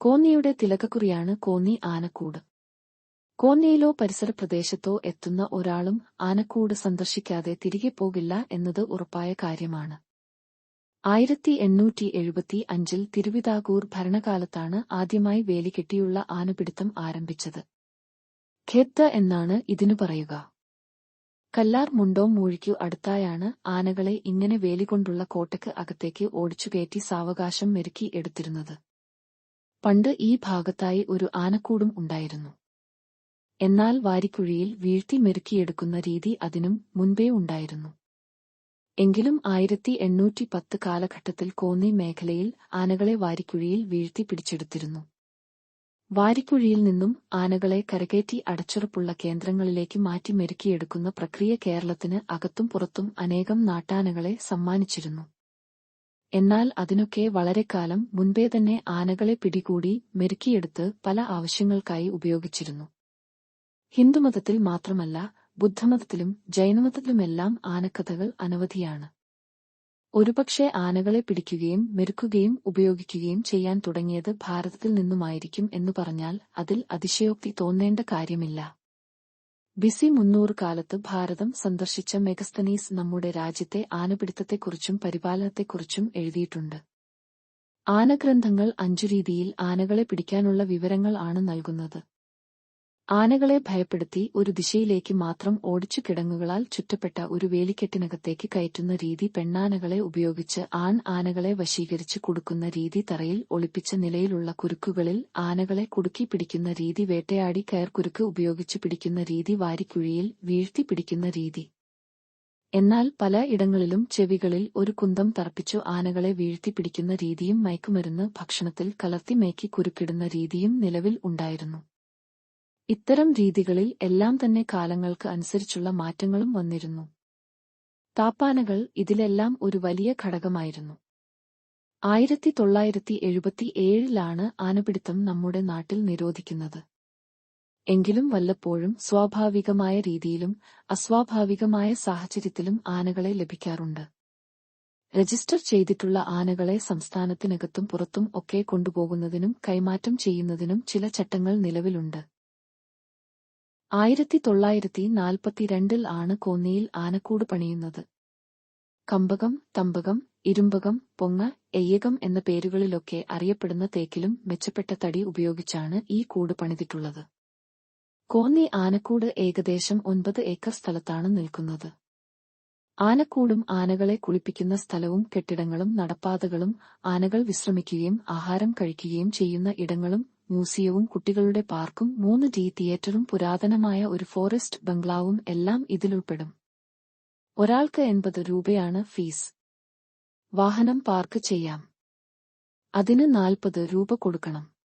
കോന്നിയുടെ തിലകക്കുറിയാണ് കോന്നി ആനക്കൂട്. കോന്നിയിലോ പരിസര പ്രദേശത്തോ എത്തുന്ന ഒരാളും ആനക്കൂട് സന്ദർശിക്കാതെ തിരികെ പോകില്ല എന്നത് ഉറപ്പായ കാര്യമാണ്. ആയിരത്തി എണ്ണൂറ്റി എഴുപത്തി അഞ്ചിൽ തിരുവിതാംകൂർ ഭരണകാലത്താണ് ആദ്യമായി വേലികെട്ടിയുള്ള ആനപിടുത്തം ആരംഭിച്ചത്. ഖേത്ത എന്നാണ് ഇതിനു പറയുക. കല്ലാർ മുണ്ടോം മൂഴിക്കു അടുത്തായാണ് ആനകളെ ഇങ്ങനെ വേലികൊണ്ടുള്ള കോട്ടയ്ക്ക് അകത്തേക്ക് ഓടിച്ചുകയറ്റി സാവകാശം മെരുക്കി എടുത്തിരുന്നത്. പണ്ട് ഈ ഭാഗത്തായി ഒരു ആനക്കൂടും ഉണ്ടായിരുന്നു. എന്നാൽ വാരിക്കുഴിയിൽ വീഴ്ത്തി മെരുക്കിയെടുക്കുന്ന രീതി അതിനും മുൻപേ ഉണ്ടായിരുന്നു. എങ്കിലും ആയിരത്തി എണ്ണൂറ്റി പത്ത് കാലഘട്ടത്തിൽ കോന്നി മേഖലയിൽ ആനകളെ വാരിക്കുഴിയിൽ വീഴ്ത്തി പിടിച്ചെടുത്തിരുന്നു. വാരിക്കുഴിയിൽ നിന്നും ആനകളെ കരകയറ്റി അടച്ചുറപ്പുള്ള കേന്ദ്രങ്ങളിലേക്ക് മാറ്റി മെരുക്കിയെടുക്കുന്ന പ്രക്രിയ കേരളത്തിന് അകത്തും പുറത്തും അനേകം നാട്ടാനകളെ സമ്മാനിച്ചിരുന്നു. എന്നാൽ അതിനൊക്കെ വളരെ കാലം മുൻപേ തന്നെ ആനകളെ പിടികൂടി മെരുക്കിയെടുത്ത് പല ആവശ്യങ്ങൾക്കായി ഉപയോഗിച്ചിരുന്നു. ഹിന്ദുമതത്തിൽ മാത്രമല്ല ബുദ്ധമതത്തിലും ജൈനമതത്തിലുമെല്ലാം ആനക്കഥകൾ അനവധിയാണ്. ഒരുപക്ഷെ ആനകളെ പിടിക്കുകയും മെരുക്കുകയും ഉപയോഗിക്കുകയും ചെയ്യാൻ തുടങ്ങിയത് ഭാരതത്തിൽ നിന്നുമായിരിക്കും എന്നു പറഞ്ഞാൽ അതിൽ അതിശയോക്തി തോന്നേണ്ട കാര്യമില്ല. ബിസി മുന്നൂറ് കാലത്ത് ഭാരതം സന്ദർശിച്ച മെഗസ്തനീസ് നമ്മുടെ രാജ്യത്തെ ആനപിടുത്തത്തെക്കുറിച്ചും പരിപാലനത്തെക്കുറിച്ചും എഴുതിയിട്ടുണ്ട്. ആനഗ്രന്ഥങ്ങൾ അഞ്ചു രീതിയിൽ ആനകളെ പിടിക്കാനുള്ള വിവരങ്ങൾ ആണ് നൽകുന്നത്. ആനകളെ ഭയപ്പെടുത്തി ഒരു ദിശയിലേക്ക് മാത്രം ഓടിച്ചു കിടങ്ങുകളാൽ ചുറ്റപ്പെട്ട ഒരു വേലിക്കെട്ടിനകത്തേക്ക് കയറ്റുന്ന രീതി പെണ്ണാനകളെ ഉപയോഗിച്ച് ആൺ ആനകളെ വശീകരിച്ച് കൊടുക്കുന്ന രീതി തറയിൽ ഒളിപ്പിച്ച നിലയിലുള്ള കുരുക്കുകളിൽ ആനകളെ കുടുക്കി പിടിക്കുന്ന രീതി വേട്ടയാടി കയർക്കുരുക്ക് ഉപയോഗിച്ച് പിടിക്കുന്ന രീതി വാരിക്കുഴിയിൽ വീഴ്ത്തി പിടിക്കുന്ന രീതി. എന്നാൽ പല ഇടങ്ങളിലും ചെവികളിൽ ഒരു കുന്തം തറപ്പിച്ചു ആനകളെ വീഴ്ത്തി പിടിക്കുന്ന രീതിയും മയക്കുമരുന്ന് ഭക്ഷണത്തിൽ കലർത്തി മേക്കി കുരുക്കിടുന്ന രീതിയും നിലവിൽ ഉണ്ടായിരുന്നു. ഇത്തരം രീതികളിൽ എല്ലാം തന്നെ കാലങ്ങൾക്ക് അനുസരിച്ചുള്ള മാറ്റങ്ങളും വന്നിരുന്നു. താപ്പാനകൾ ഇതിലെല്ലാം ഒരു വലിയ ഘടകമായിരുന്നു. ആയിരത്തി തൊള്ളായിരത്തി എഴുപത്തി ഏഴിലാണ് ആനപിടുത്തം നമ്മുടെ നാട്ടിൽ നിരോധിക്കുന്നത്. എങ്കിലും വല്ലപ്പോഴും സ്വാഭാവികമായ രീതിയിലും അസ്വാഭാവികമായ സാഹചര്യത്തിലും ആനകളെ ലഭിക്കാറുണ്ട്. രജിസ്റ്റർ ചെയ്തിട്ടുള്ള ആനകളെ സംസ്ഥാനത്തിനകത്തും പുറത്തും ഒക്കെ കൊണ്ടുപോകുന്നതിനും കൈമാറ്റം ചെയ്യുന്നതിനും ചില ചട്ടങ്ങൾ നിലവിലുണ്ട്. ആയിരത്തി തൊള്ളായിരത്തി നാൽപ്പത്തിരണ്ടിൽ ആണ് കോന്നിയിൽ ആനക്കൂട് പണിയുന്നത്. കമ്പകം തമ്പകം ഇരുമ്പകം പൊങ്ങ എയ്യകം എന്ന പേരുകളിലൊക്കെ അറിയപ്പെടുന്ന തേക്കിലും മെച്ചപ്പെട്ട തടി ഉപയോഗിച്ചാണ് ഈ കൂട് പണിതിട്ടുള്ളത്. കോന്നി ആനക്കൂട് ഏകദേശം ഒൻപത് ഏക്കർ സ്ഥലത്താണ് നിൽക്കുന്നത്. ആനക്കൂടും ആനകളെ കുളിപ്പിക്കുന്ന സ്ഥലവും കെട്ടിടങ്ങളും നടപ്പാതകളും ആനകൾ വിശ്രമിക്കുകയും ആഹാരം കഴിക്കുകയും ചെയ്യുന്ന ഇടങ്ങളും മ്യൂസിയവും കുട്ടികളുടെ പാർക്കും മൂന്ന് ജി തിയേറ്ററും പുരാതനമായ ഒരു ഫോറസ്റ്റ് ബംഗ്ലാവും എല്ലാം ഇതിലുൾപ്പെടും ഒരാൾക്ക് എൺപത് രൂപയാണ് ഫീസ്. വാഹനം പാർക്ക് ചെയ്യാം. അതിന് നാൽപ്പത് രൂപ കൊടുക്കണം.